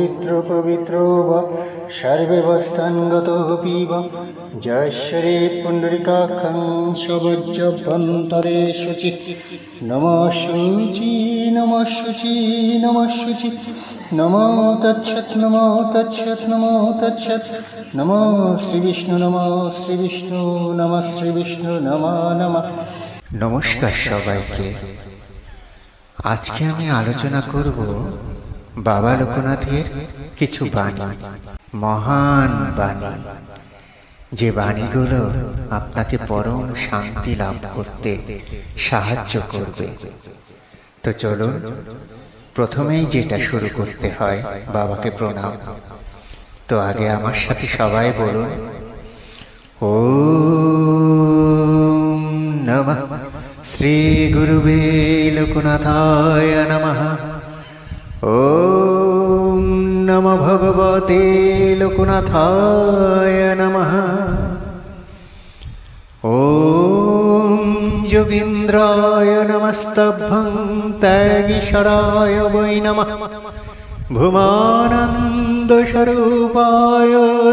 পবিত্র পবিত্র বা সর্বস্থানগত পিব জয়শ্বরে পুণ্ডরিকাক্ষং সবজ্জভ্যন্তরে শুচি নম শুচি নম শুচি নম শুচি নম তৎসৎ নম তৎসৎ নম তৎসৎ। নম শ্রীবিষ্ণু নম শ্রীবিষ্ণু নম শ্রীবিষ্ণু, নম নম। নমস্কার সবাইকে। আজকে আমি আলোচনা করব বাবা লোকনাথের কিছু বাণী, মহান বাণী। যে বাণীগুলো আপনাকে পরম শান্তি লাভ করতে সাহায্য করবে। তো চলুন, প্রথমেই যেটা শুরু করতে হয় বাবাকে প্রণাম। তো আগে আমার সাথে সবাই বলুন ও নম শ্রী গুরুবে লোকনাথায় নমহা ॐ नमः भगवते लोकनाथाय नमः ॐ योगीन्द्राय नमस्तभं त्यागीशराय वै नमः भुमानन्दस्वरूपाय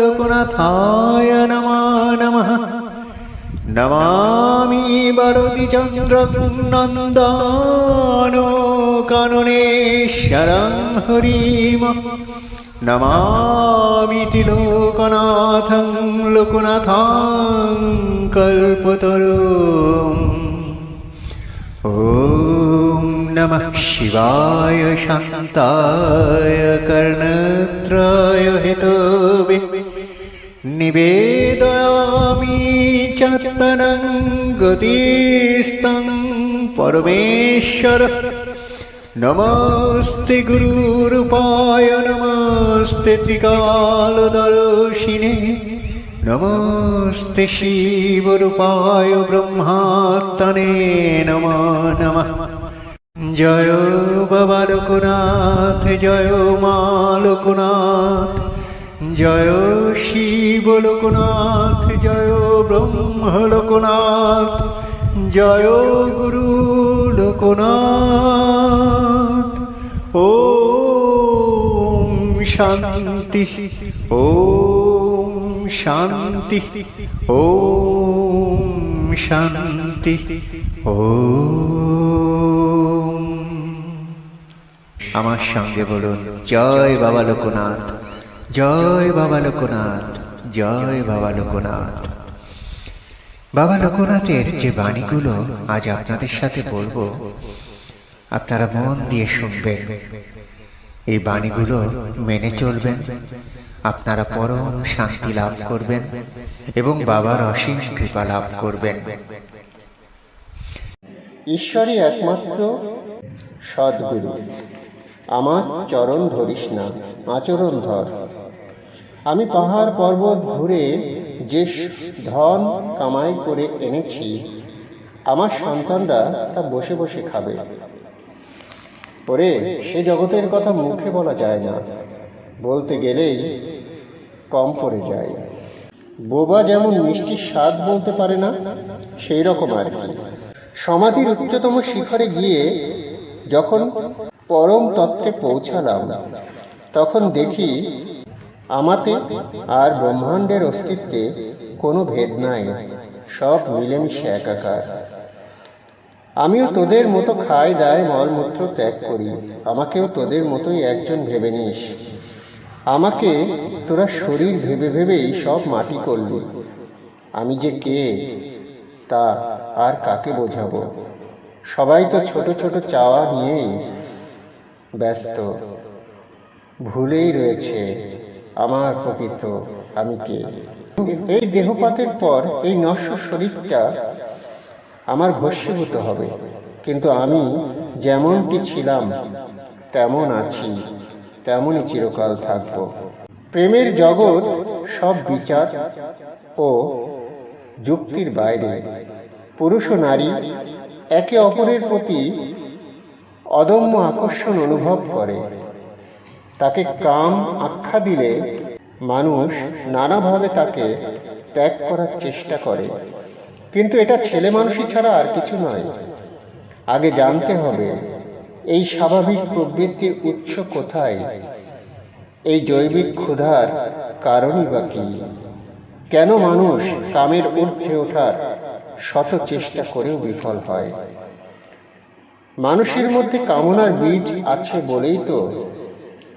लोकनाथाय नमो नमः नमामि वरदिचन्द्रं नन्दानो काननेश्वरं हरिम नमामि तिलोकनाथं लोकनाथं कल्पतरुम् ॐ नमः शिवाय शान्ताय कर्णत्राय हेतवे निवेदयामि चतनं गतिस्तं परमेश्वर নমস্তে গুরুরূপায় নমস্তে ত্রিকাল দর্শিনে নমস্তে শিবরূপায় ব্রহ্মাত্মনে নম নম জয় বাবা লোকনাথ জয় মা লোকনাথ জয় শিব লোকনাথ জয় ব্রহ্ম লোকনাথ জয় গুরু লোকনাথ। ও শান্তি ও শান্তি ও শান্তি ও আমার সঙ্গে বলুন, জয় বাবা লোকনাথ, জয় বাবা লোকনাথ, জয় বাবা লোকনাথ। বাবা লোকনাথের যে বাণীগুলো আজ আপনাদের সাথে বলব, আপনারা মন দিয়ে শুনবেন। এই বাণীগুলো মেনে চলবেন, আপনারা পরম শান্তি লাভ করবেন এবং বাবার অসীম কৃপা লাভ করবেন। ঈশ্বরই একমাত্র সদ্গুরু। আমার চরণ ধরিস না, আচরণ ধর। আমি পাহাড় পর্বত ঘুরে যে ধন কামাই করে এনেছি, আমার সন্তানরা তা বসে বসে খাবে। ওরে, সে জগতের কথা মুখে বলা যায় না। বলতে গেলেই কম পড়ে যায়। বোবা যেমন মিষ্টির স্বাদ বলতে পারে না, সেই রকম আর কি। সমাধির উচ্চতম শিখরে গিয়ে যখন পরম তত্ত্বে পৌঁছালাম, তখন দেখি আমাতে আর ব্রহ্মাণ্ডের অস্তিত্বে কোনো ভেদ নাই, সব মিলেমিশে একাকার। আমিও তোদের মতো খাই দায় মলমূত্র ত্যাগ করি, আমাকেও তোদের মতোই একজন ভেবে নিস। আমাকে তোরা শরীর ভেবে ভেবেই সব মাটি করলি। আমি যে কে, তা আর কাকে বোঝাবো? সবাই তো ছোট ছোট চাওয়া নিয়েই ব্যস্ত। ভুলেই রয়েছে আমার প্রকৃত আমি কে? এই দেহপাতের পর এই নশ্বর শরীরটা আমার ভস্মীভূত হবে। কিন্তু আমি যেমনটি ছিলাম, তেমন আছি, তেমনই চিরকাল থাকব। প্রেমের জগৎ সব বিচার ও যুক্তির বাইরে। পুরুষ ও নারী একে অপরের প্রতি অদম্য আকর্ষণ অনুভব করে। তাকে কাম আখ্যা দিলে মানুষ নানাভাবে তাকে ত্যাগ করার চেষ্টা করে। কিন্তু এটা ছেলে মানুষই ছাড়া আর কিছু নয়। আগে জানতে হবে, এই স্বাভাবিক প্রবৃত্তির উৎস কোথায়? এই জৈবিক ক্ষুধার কারণই বা কি? কেন মানুষ কামের ঊর্ধ্বে ওঠার শত চেষ্টা করেও বিফল হয়? মানুষের মধ্যে কামনার বীজ আছে বলেই তো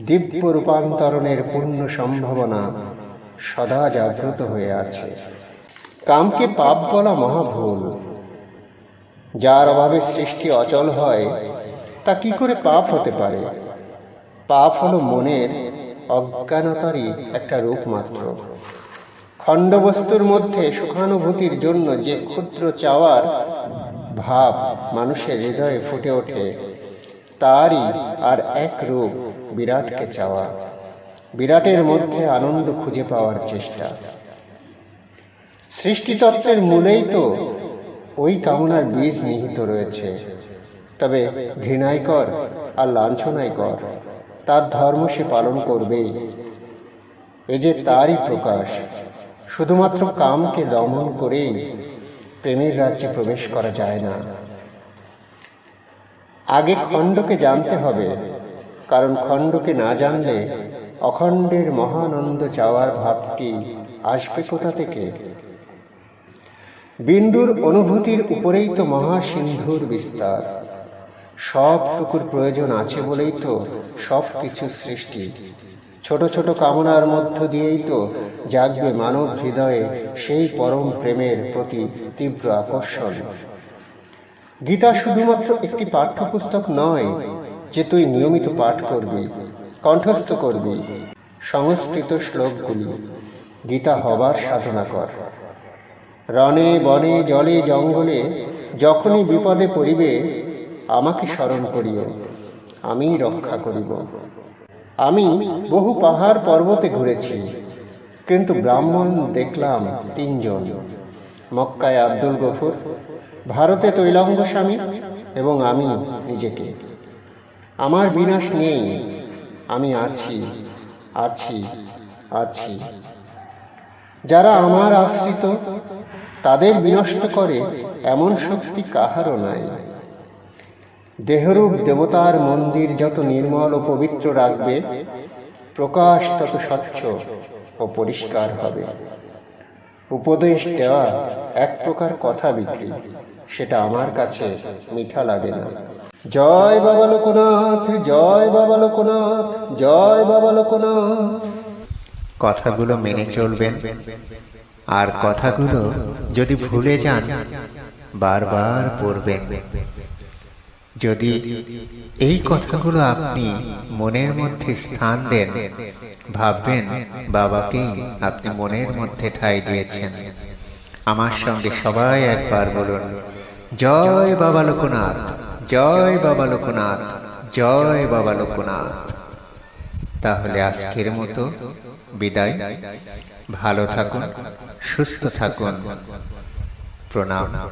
দিব্য রূপান্তরণের পূর্ণ সম্ভাবনা সদা জাগ্রত হয়ে আছে। কামকে পাপ বলা মহাভুল। যার অভাবে সৃষ্টি অচল হয়, তা কি করে পাপ হতে পারে? পাপ হলো মনের অজ্ঞানতারই একটা রূপ মাত্র। খণ্ডবস্তুর মধ্যে সুখানুভূতির জন্য যে ক্ষুদ্র চাওয়ার ভাব মানুষের হৃদয়ে ফুটে ওঠে, তারই আর এক রূপ বিরাটকে চাওয়া। বিরাটের মধ্যে আনন্দ খুঁজে পাওয়ার চেষ্টা। সৃষ্টিতত্ত্বের মূলেই তো ওই কামনার বীজ নিহিত রয়েছে। তবে ঘৃণাই কর আর লাঞ্ছনাই কর তার ধর্ম সে পালন করবেই। এ যে তারই প্রকাশ, শুধুমাত্র কামকে দমন করেই প্রেমের রাজ্যে প্রবেশ করা যায় না। আগে খণ্ডকে জানতে হবে কারণ খণ্ডকে না জানলে অখণ্ডের মহানন্দ চাওয়ার ভাবটি আসবে কোথা থেকে? বিন্দুর অনুভূতির উপরেই তো মহাসিন্ধুর বিস্তার। সবটুকুর প্রয়োজন আছে বলেই তো সব কিছু সৃষ্টি। ছোট ছোট কামনার মধ্য দিয়েই তো জাগবে মানব হৃদয়ে সেই পরম প্রেমের প্রতি তীব্র আকর্ষণ। গীতা শুধুমাত্র একটি পাঠ্যপুস্তক নয় যে তুই নিয়মিত পাঠ করবি, কণ্ঠস্থ করবি, সংস্কৃত শ্লোকগুলি। গীতা হবার সাধনা কর। রণে বনে জলে জঙ্গলে যখনই বিপদে পড়িবে, আমাকে স্মরণ করিও, আমি রক্ষা করিব। আমি বহু পাহাড় পর্বতে ঘুরেছি, কিন্তু ব্রাহ্মণ দেখলাম তিনজন। মক্কায় আব্দুল গফুর, ভারতে তৈলাঙ্গ স্বামী এবং আমি নিজেকে। আমার বিনাশ নেই। আমি আছি আছি আছি। যারা আমার আশ্রিত, তাদের বিনষ্ট করে এমন শক্তি কাহারও নাই। দেহরূপ দেবতার মন্দির যত নির্মল ও পবিত্র রাখবে, প্রকাশ তত স্বচ্ছ ও পরিষ্কার হবে। উপদেশ দেওয়া এক প্রকার কথা বিক্রি, সেটা আমার কাছে মিঠা লাগে না। জয় বাবা লোকনাথ, জয় বাবা লোকনাথ, জয় বাবা লোকনাথ। কথাগুলো মেনে চলবেন। আর কথাগুলো যদি ভুলে যান, বারবার পড়বেন। যদি এই কথাগুলো আপনি মনের মধ্যে স্থান দেন, ভাববেন বাবাকেই আপনি মনের মধ্যে ঠাই দিয়েছেন। আমার সঙ্গে সবাই একবার বলুন, জয় বাবা লোকনাথ। জয় বাবা লোকনাথ, জয় বাবা লোকনাথ। তাহলে আজকের মতো বিদায়। ভালো থাকুন, সুস্থ থাকুন। প্রণাম।